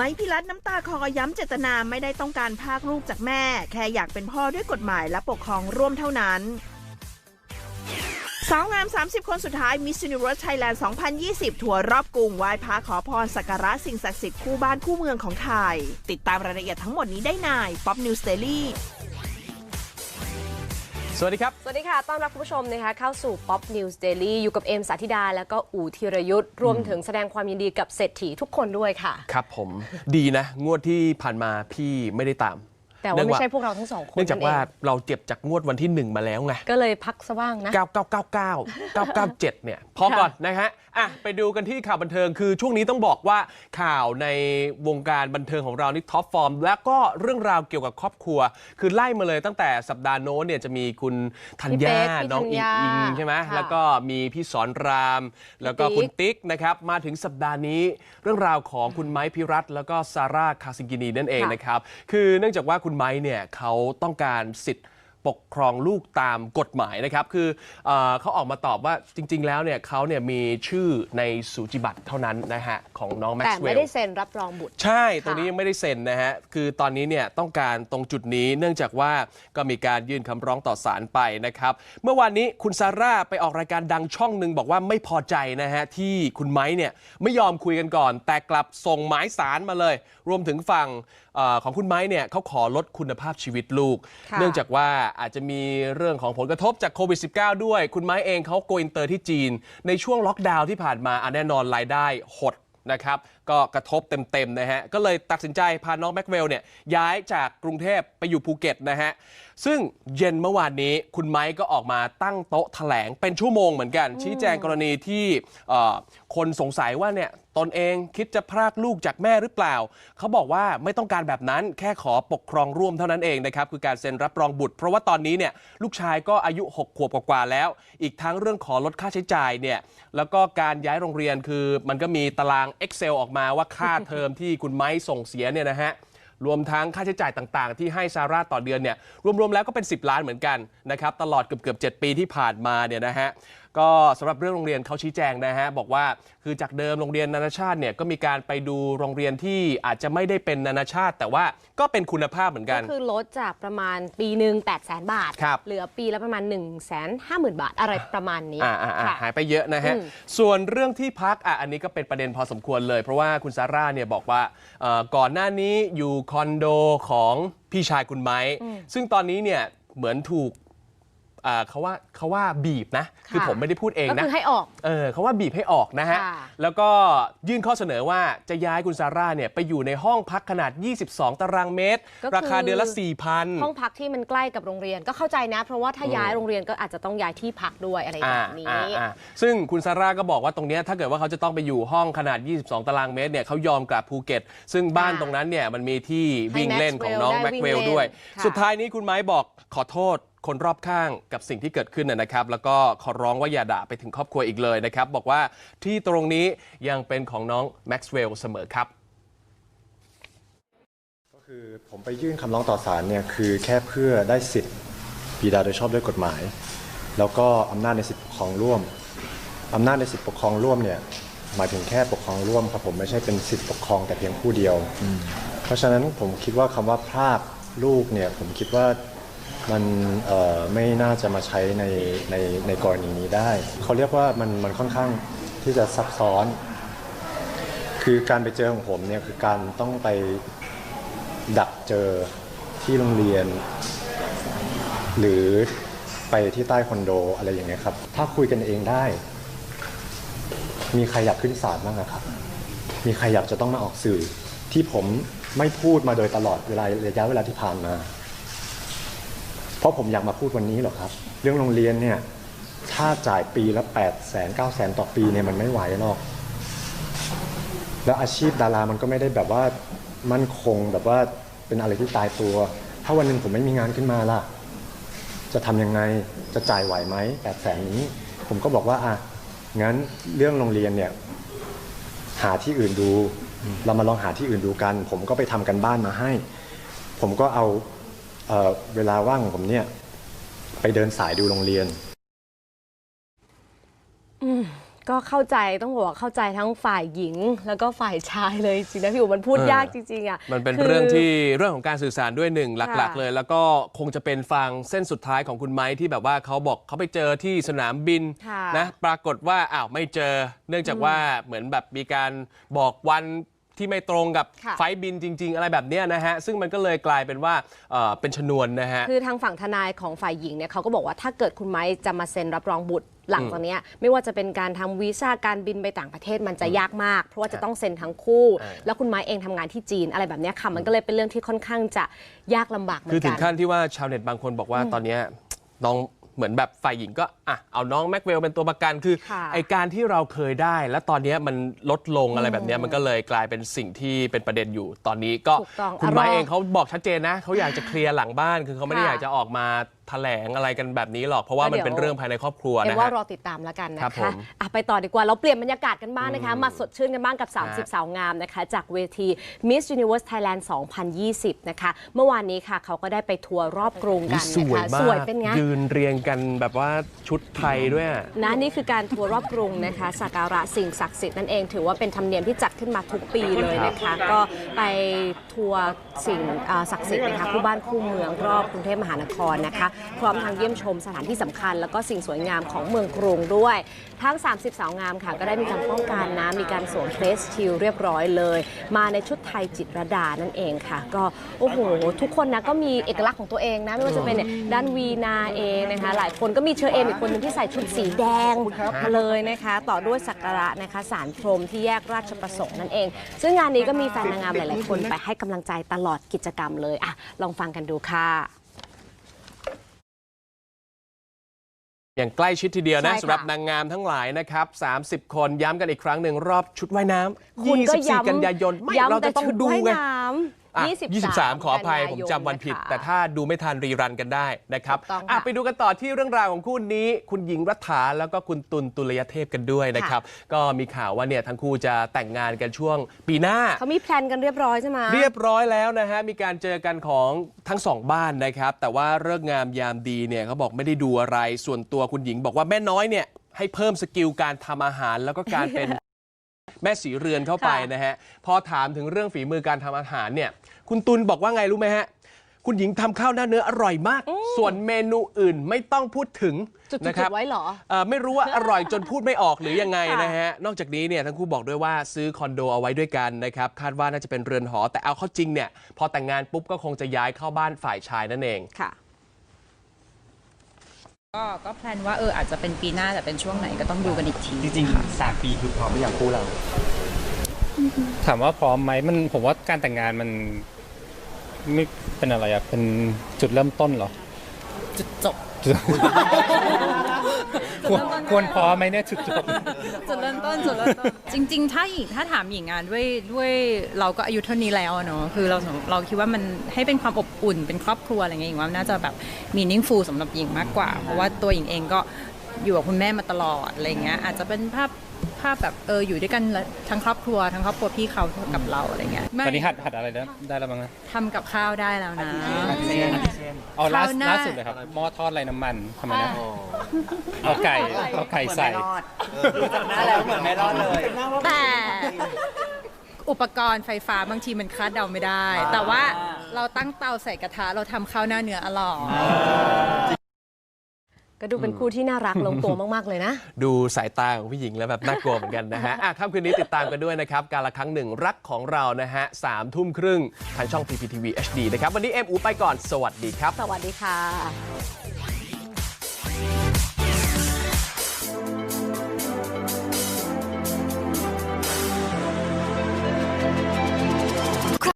ไม้พิรัตน้ำตาคอย้ำเจตนาไม่ได้ต้องการภาคลูกจากแม่ แค่อยากเป็นพ่อด้วยกฎหมายและปกครองร่วมเท่านั้นสาวงาม 30 คนสุดท้ายมิส s u n i v e r s e Thailand 2020 ทัวร์รอบกรุงไหว้พระขอพรสักการะสิ่งศักดิ์สิทธิ์คู่บ้านคู่เมืองของไทย ติดตามรายละเอียดทั้งหมดนี้ได้ใน Pop News Daily สวัสดีครับ สวัสดีค่ะ ต้อนรับคุณผู้ชมนะคะเข้าสู่ Pop News Daily อยู่กับเอมสาธิดา แล้วก็อู๋ธีรยุทธ์รวมถึงแสดงความยินดีกับเศรษฐีทุกคนด้วยค่ะ ครับผม ดีนะ งวดที่ผ่านมาพี่ไม่ได้ตาม แต่ว่าไม่ใช่พวกเราทั้งสองคนเนื่องจากว่านั่นเอเราเจ็บจากงวดวันที่ 1 มาแล้วไงงก็เลยพักสว่างนะ 9999 997 เนี่ย พอก่อนนะฮะอะไปดูกันที่ข่าวบันเทิงคือช่วงนี้ต้องบอกว่าข่าวในวงการบันเทิงของเรานี่ท็อปฟอร์ม แล้วก็เรื่องราวเกี่ยวกับครอบครัว คือไล่มาเลยตั้งแต่สัปดาห์โน้นเนี่ยจะมีคุณธัญพี่เป๊ญากพี่น้องธัญอิงญาอิงใช่ไหมค่ะแล้วก็มีพี่สอนราม แล้วก็พี่คุณติ๊กติ๊กนะครับมาถึงสัปดาห์นี้ เรื่องราวของคุณไม้พิรัตน์แล้วก็ซาร่าคาซิงกินีนั่นเองนะครับคือเนื่องจากว่าคุณไม้เนี่ยเขาต้องการสิทธิ์ปกครองลูกตามกฎหมายนะครับ คือเออเขาออกมาตอบว่าจริง ๆ แล้วเนี่ยเขาเนี่ยมีชื่อในสูจิบัตรเท่านั้นนะฮะของน้องแม็กแต่ซ์เวไม่ลได้เซ็นรับรองบุตร ใช่ตรงนี้ยังไม่ได้เซ็นนะฮะ คือตอนนี้เนี่ยต้องการตรงจุดนี้เนื่องจากว่าก็มีการยื่นคำร้องต่อศาลไปนะครับ เมื่อวานนี้คุณซาร่าไปออกรายการดังช่องหนึ่งบอกว่าไม่พอใจนะฮะที่คุณไม้เนี่ยไม่ยอมคุยกันก่อน แต่กลับส่งหมายสารมาเลย รวมถึงฝั่งเออ ของคุณไม้เนี่ยเขาขอลดคุณภาพชีวิตลูกค่ะเนื่องจากว่าอาจจะมีเรื่องของผลกระทบจากโควิด -19 ด้วย คุณไม้เองเขาโกอินเตอร์ที่จีน ในช่วงล็อกดาวน์ที่ผ่านมาอะแน่นอนรายได้หดนะครับ ก็กระทบเต็มๆนะฮะ ก็เลยตัดสินใจพาน้องแม็กเวลเนี่ยย้ายจากกรุงเทพไปอยู่ภูเก็ตนะฮะ ซึ่งเย็นเมื่อวานนี้คุณไม้ก็ออกมาตั้งโต๊ะแถลงเป็นชั่วโมงเหมือนกัน ชี้แจงกรณีที่เอ่อคนสงสัยว่าเนี่ยตนเองคิดจะพรากลูกจากแม่หรือเปล่า เขาบอกว่าไม่ต้องการแบบนั้นแค่ขอปกครองร่วมเท่านั้นเองนะครับ คือการเซ็นรับรองบุตร เพราะว่าตอนนี้เนี่ยลูกชายก็อายุ 6 ขวบกว่าๆแล้ว อีกทั้งเรื่องขอลดค่าใช้จ่ายเนี่ยแล้วก็การย้ายโรงเรียนคือมันก็มีตาราง Excel ออกมาว่าค่าเทอมที่คุณไม้ส่งเสียเนี่ยนะฮะรวมทั้งค่าใช้จ่ายต่างๆ ที่ให้ซาร่าต่อเดือนเนี่ยรวมๆแล้วก็เป็น 10 ล้านเหมือนกันนะครับตลอดเกือบๆ7ปีที่ผ่านมาเนี่ยนะฮะก็สำหรับเรื่องโรงเรียนเขาชี้แจงนะฮะบอกว่าคือจากเดิมโรงเรียนนานาชาติเนี่ยก็มีการไปดูโรงเรียนที่อาจจะไม่ได้เป็นนานาชาติ แต่ว่าก็เป็นคุณภาพเหมือนกัน ก็คือลดจากประมาณปีหนึ่ง8 0 0 0 0 บาทครับเหลือปีละประมาณ 1 5 0 0 0 0 บาทอะไรประมาณนี้อ่าอ่าอ่าค่ะหายไปเยอะนะฮะอืมส่วนเรื่องที่พักอะอันนี้ก็เป็นประเด็นพอสมควรเลย เพราะว่าคุณซาร่าเนี่ยบอกว่าเอ่อก่อนหน้านี้อยู่คอนโดของพี่ชายคุณไม้ ซึ่งตอนนี้เนี่ยเหมือนถูก อ่าเขาว่าเขาว่าบีบนะ คือค่ะผมไม่ได้พูดเองก็นะ คือให้ออก เออเขาว่าบีบให้ออกนะฮะ ค่ะ แล้วก็ยื่นข้อเสนอว่าจะย้ายคุณซาร่าเนี่ยไปอยู่ในห้องพักขนาด 22 ตารางเมตรก็คือราคาเดือนละ4,000ห้องพักที่มันใกล้กับโรงเรียนก็เข้าใจนะ เพราะว่าถ้าย้ายโรงเรียนก็อาจจะต้องย้ายที่พักด้วยอะไรแบบนี้ อ่าอ่าซึ่งคุณซาร่าก็บอกว่าตรงเนี้ยถ้าเกิดว่าเขาจะต้องไปอยู่ห้องขนาด 22 ตารางเมตรเนี่ยเขายอมกลับภูเก็ต ซึ่งบ้านค่ะตรงนั้นเนี่ยมันมีที่ให้วิ่งเล่นของ Maxwell น้องได้แม็กเวลวิ่งเล่นด้วย ค่ะ สุดท้ายนี้คุณไม้บอกขอโทษ คนรอบข้างกับสิ่งที่เกิดขึ้นนะนะครับ แล้วก็ขอร้องว่าอย่าด่าไปถึงครอบครัวอีกเลยนะครับ บอกว่าที่ตรงนี้ยังเป็นของน้องแม็กซ์เวลเสมอครับ ก็คือผมไปยื่นคำร้องต่อศาลเนี่ยคือแค่เพื่อได้สิทธิ์บิดาโดยชอบด้วยกฎหมาย แล้วก็อำนาจในสิทธิปกครองร่วมอำนาจในสิทธิปกครองร่วมเนี่ยหมายถึงแค่ปกครองร่วมครับผมไม่ใช่เป็นสิทธิปกครองแต่เพียงผู้เดียว เพราะฉะนั้นผมคิดว่าคำว่าพรากลูกเนี่ยผมคิดว่า มันไม่น่าจะมาใช้ในในในกรณีนี้ได้ เขาเรียกว่ามันมันค่อนข้างที่จะซับซ้อน คือการไปเจอของผมเนี่ยคือการต้องไปดักเจอที่โรงเรียน หรือไปที่ใต้คอนโดอะไรอย่างเงี้ยครับ ถ้าคุยกันเองได้ มีใครอยากขึ้นศาลบ้างอะครับ มีใครอยากจะต้องมาออกสื่อที่ผมไม่พูดมาโดยตลอดเวลาระยะเวลาที่ผ่านมา เพราะผมอยากมาพูดวันนี้หรอกครับ เรื่องโรงเรียนเนี่ย ถ้าจ่ายปีละ8 0 0 0 0 9 0 0 0 0ต่อปีเนี่ยมันไม่ไหวหรอก แล้วอาชีพดารามันก็ไม่ได้แบบว่ามั่นคงแบบว่าเป็นอะไรที่ตายตัว ถ้าวันหนึ่งผมไม่มีงานขึ้นมาล่ะ จะทำยังไงจะจ่ายไหวไหมแปดแสนนี้ ผมก็บอกว่าอะงั้นเรื่องโรงเรียนเนี่ยหาที่อื่นดู เรามาลองหาที่อื่นดูกัน ผมก็ไปทำกันบ้านมาให้ ผมก็เอา เอ่อเวลาว่างของผมเนี่ย ไปเดินสายดูโรงเรียนก็เข้าใจต้องบอกว่าเข้าใจทั้งฝ่ายหญิง แล้วก็ฝ่ายชายเลยจริงๆนะพี่อู๋มันพูดเออยากจริงๆอะมันเป็นคืเรื่องที่เรื่องของการสื่อสารด้วยหนึ่งหลักค่ะๆเลย แล้วก็คงจะเป็นฟังเส้นสุดท้ายของคุณไม้ที่แบบว่าเขาบอกเขาไปเจอที่สนามบินค่ะนะปรากฏว่าอ้าวไม่เจอ เนื่องจากว่าเหมือนแบบมีการบอกวัน ที่ไม่ตรงกับค่ะ ไฟล์บินจริง ๆ อะไรแบบเนี้ยนะฮะ ซึ่งมันก็เลยกลายเป็นว่าเอ่อเป็นชนวนนะฮะ คือทางฝั่งทนายของฝ่ายหญิงเนี่ยเขาก็บอกว่าถ้าเกิดคุณไม้จะมาเซ็นรับรองบุตรหลังจากเนี้ยไม่ว่าจะเป็นการทำวีซ่าการบินไปต่างประเทศมันจะยากมาก เพราะว่าจะต้องเซ็นทั้งคู่ใช่แล้วคุณไม้เองทำงานที่จีนอะไรแบบเนี้ยค่ะมันก็เลยเป็นเรื่องที่ค่อนข้างจะยากลำบากเหมือคือนถึกังนขั้นที่ว่าชาวเน็ตบางคนบอกว่าตอนเนี้ยน้อง เหมือนแบบฝ่ายหญิงก็อะเอาน้องแม็กเวลเป็นตัวประกันคือค่ะไอการที่เราเคยได้ แล้วตอนเนี้ยมันลดลงอะไรแบบเนี้ยมันก็เลยกลายเป็นสิ่งที่เป็นประเด็นอยู่ตอนนี้ก็ถูกต้องคุณอะไม้รอ เองเขาบอกชัดเจนนะเขาอยากจะเคลียร์หลังบ้านคือเขาไม่ได้ค่ะอยากจะออกมา แถลงอะไรกันแบบนี้หรอก เพราะว่าก็มันเดี๋ยวเป็นเรื่องภายในครอบครัวเอ็นะมว่าฮะรอติดตามแล้วกันครันะบผคะมอะไปต่อดีกว่าเราเปลี่ยนบรรยากาศกันบ้างนะคะ มาสดชื่นกันบ้างกับฮะ30 สาวงามนะคะ จากเวที Miss Universe Thailand 2020 นะคะ เมื่อวานนี้ค่ะ เขาก็ได้ไปทัวร์รอบกรุงกันสนะวยคะมากสวยเป็นไงยืนเรียงกันแบบว่าชุดไทยด้วยอะนะนี่คือการทัวร์รอบกรุงนะคะสักการะสิ่งศักดิ์สิทธิ์นั่นเองถือว่าเป็นธรรมเนียมที่จัดขึ้นมาทุกปีเลยนะคะ ก็ไปทัวร์สิ่งอ่าศักดิ์สิทธิ์นะคะคู่บ้านคู่เมืองรอบกรุงเทพมหานครนะคะพร้อมทางเยี่ยมชมสถานที่สำคัญ แล้วก็สิ่งสวยงามของเมืองกรุงด้วย ทั้ง 30 สาวงามค่ะ ก็ได้มีการป้องกันนะมีการสวมเฟสชิลเรียบร้อยเลย มาในชุดไทยจิตรดานั่นเองค่ะ ก็โอ้โหทุกคนนะก็มีเอกลักษณ์ของตัวเองนะไม่ว่าจะเป็นเนี่ยด้านวีนาเองนะคะหลายคนก็มีเชอเอมอีกคนหนึงที่ใส่ชุดสีแดงมาเลยนะคะ ต่อด้วยสักการะนะคะสารพรมที่แยกราชประสงค์นั่นเอง ซึ่งงานนี้ก็มีแฟนนางงามหลาย ๆ คนไปให้กำลังใจตลอดกิจกรรมเลยอะลองฟังกันดูค่ะ อย่างใกล้ชิดทีเดียวนะใช่ค่ะสำหรับนางงามทั้งหลายนะครับ 30 คนย้ำกันอีกครั้งหนึ่งรอบชุดว่ายน้ำคุณก็ย้ำ24 กันยายน ไม่ย้ำเราแต่จะต้องชุดดูว่ายไงน้ อะำ23 ขออภัยกันผมยายนจำวันผิดะคะแต่ถ้าดูไม่ทันรีรันกันได้นะครับถูกต้องค่ะอะไปดูกันต่อที่เรื่องราวของคู่นี้ คุณหญิงรัฐาแล้วก็คุณตุลตุลยเทพกันด้วยนะครับ ก็มีข่าวว่าเนี่ยทั้งคู่จะแต่งงานกันช่วงปีหน้า เขามีแพลนกันเรียบร้อยใช่ไหม เรียบร้อยแล้วนะฮะ มีการเจอกันของทั้งสองบ้านนะครับ แต่ว่าเลิกษ์งามยามดีเนี่ยเขาบอกไม่ได้ดูอะไร ส่วนตัวคุณหญิงบอกว่าแม่น้อยเนี่ยให้เพิ่มสกิลการทำอาหารแล้วก็การเป็น แม่สีเรือนเข้าไปค่ะนะฮะพอถามถึงเรื่องฝีมือการทำอาหารเนี่ย คุณตุลบอกว่าไงรู้ไหมฮะ คุณหญิงทำข้าวหน้าเนื้ออร่อยมาก ส่วนเมนูอื่นไม่ต้องพูดถึงจุดนะคๆรับๆไว้เหรอ เอ่อไม่รู้ว่า อร่อยจนพูดไม่ออกหรือยังไงค่ะนะฮะ นอกจากนี้เนี่ยทั้งคู่บอกด้วยว่าซื้อคอนโดเอาไว้ด้วยกันนะครับคาดว่าน่าจะเป็นเรือนหอแต่เอาเข้าจริงเนี่ยพอแต่งงานปุ๊บก็คงจะย้ายเข้าบ้านฝ่ายชายนั่นเอง ค่ะ ก็ก็แพลนว่าเอออาจจะเป็นปีหน้าแต่เป็นช่วงไหนก็ต้องดูกันอีกทีจริงๆสามปีคือพร้อมหรือยังคู่เรา ถามว่าพร้อมไหมมันผมว่าการแต่งงานมันไม่เป็นอะไรอะเป็นจุดเริ่มต้นเหรอ จุดจบจุด ควรควรพอไหมเนี่ยจุดจบ จุดเริ่มต้นจุดเริ่มต้นจริง ๆ ถ้าหญิงถ้าถามหญิงงานด้วยด้วยเราก็อายุเท่านี้แล้วอะเนาะคือเราเราคิดว่ามันให้เป็นความอบอุ่นเป็นครอบครัวอะไรเงี้ยหญิงว่าน่าจะแบบมีนิ่งฟูสำหรับหญิงมากกว่า เพราะว่าตัวหญิงเองก็อยู่กับคุณแม่มาตลอดอะไรเงี้ยอาจจะเป็นภาพ ภาพแบบเอออยู่ด้วยกันทั้งครอบครัวทั้งครอบครัวพี่เขากับเราอะไรเงี้ยไม่ตอนนี้หัดหัดอะไรได้ได้แล้วบ้างนะทำกับข้าวได้แล้วนะเอาล่าคราวหน้าล่าสุดเลยครับหม้อทอดไรน้ำมันทำไมนะเอาไก่เอาไก่ใส่หน้าแล้วเหมือนไม่รอดเลยแต่อุปกรณ์ไฟฟ้าบางทีมันคาดเดาไม่ได้ แต่ว่าเราตั้งเตาใส่กระทะเราทำข้าวหน้าเนื้ออร่อย ก็ดูเป็นคู่ที่น่ารักลงตัวมาก ๆ เลยนะ ดูสายตาของผู้หญิงแล้วแบบน่ากลัวเหมือนกันนะฮะอะค่ำคืนนี้ติดตามกันด้วยนะครับ การละครั้งหนึ่งรักของเรานะฮะสามทุ่มครึ่งทางช่อง PPTV HD นะครับ วันนี้เอ็มอูไปก่อน สวัสดีครับ สวัสดีค่ะ